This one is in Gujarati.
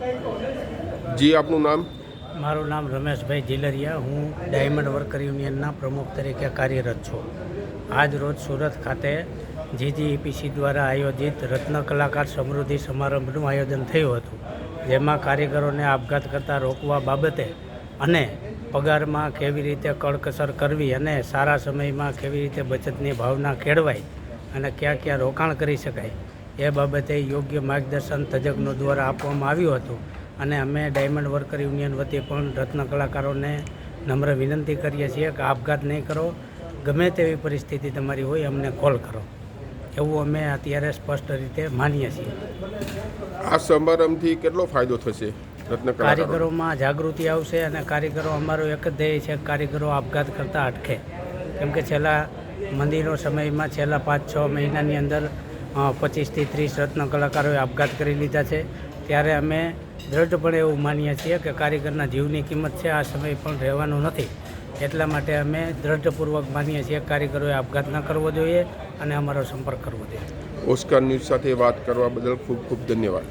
જી, આપનું નામ? મારું નામ રમેશભાઈ જીલરિયા હું ડાયમંડ વર્કર યુનિયનના પ્રમુખ તરીકે કાર્યરત છું. આજ રોજ સુરત ખાતે જીજીઈપીસી દ્વારા આયોજિત રત્ન કલાકાર સમૃદ્ધિ સમારંભનું આયોજન થયું હતું, જેમાં કારીગરોને આપઘાત કરતાં રોકવા બાબતે અને પગારમાં કેવી રીતે કડકસર કરવી અને સારા સમયમાં કેવી રીતે બચતની ભાવના કેળવાય અને ક્યાં ક્યાં રોકાણ કરી શકાય એ બાબતે યોગ્ય માર્ગદર્શન તજજ્ઞો દ્વારા આપવામાં આવ્યું હતું અને અમે ડાયમંડ વર્કર યુનિયન વતી પણ રત્ન કલાકારોને નમ્ર વિનંતી કરીએ છીએ કે આપઘાત નહીં કરો. ગમે તેવી પરિસ્થિતિ તમારી હોય અમને કોલ કરો. એવું અમે અત્યારે સ્પષ્ટ રીતે માનીએ છીએ. આ સમારંભથી કેટલો ફાયદો થશે કારીગરોમાં જાગૃતિ આવશે અને કારીગરો અમારો એક જ ધ્યેય છે કારીગરો આપઘાત કરતાં અટકે. કેમ કે છેલ્લા મંદિરો સમયમાં છેલ્લા પાંચ છ મહિનાની અંદર પચીસથી ત્રીસ રત્ન કલાકારોએ આપઘાત કરી લીધા છે. ત્યારે અમે દ્રઢપણે એવું માનીએ છીએ કે કારીગરના જીવની કિંમત છે આ સમય પણ રહેવાનો નથી. એટલા માટે અમે દ્રઢપૂર્વક માનીએ છીએ કારીગરોએ આપઘાત ન કરવો જોઈએ અને અમારો સંપર્ક કરવો જોઈએ. ઓસ્કાર ન્યૂઝ સાથે વાત કરવા બદલ ખૂબ ખૂબ ધન્યવાદ.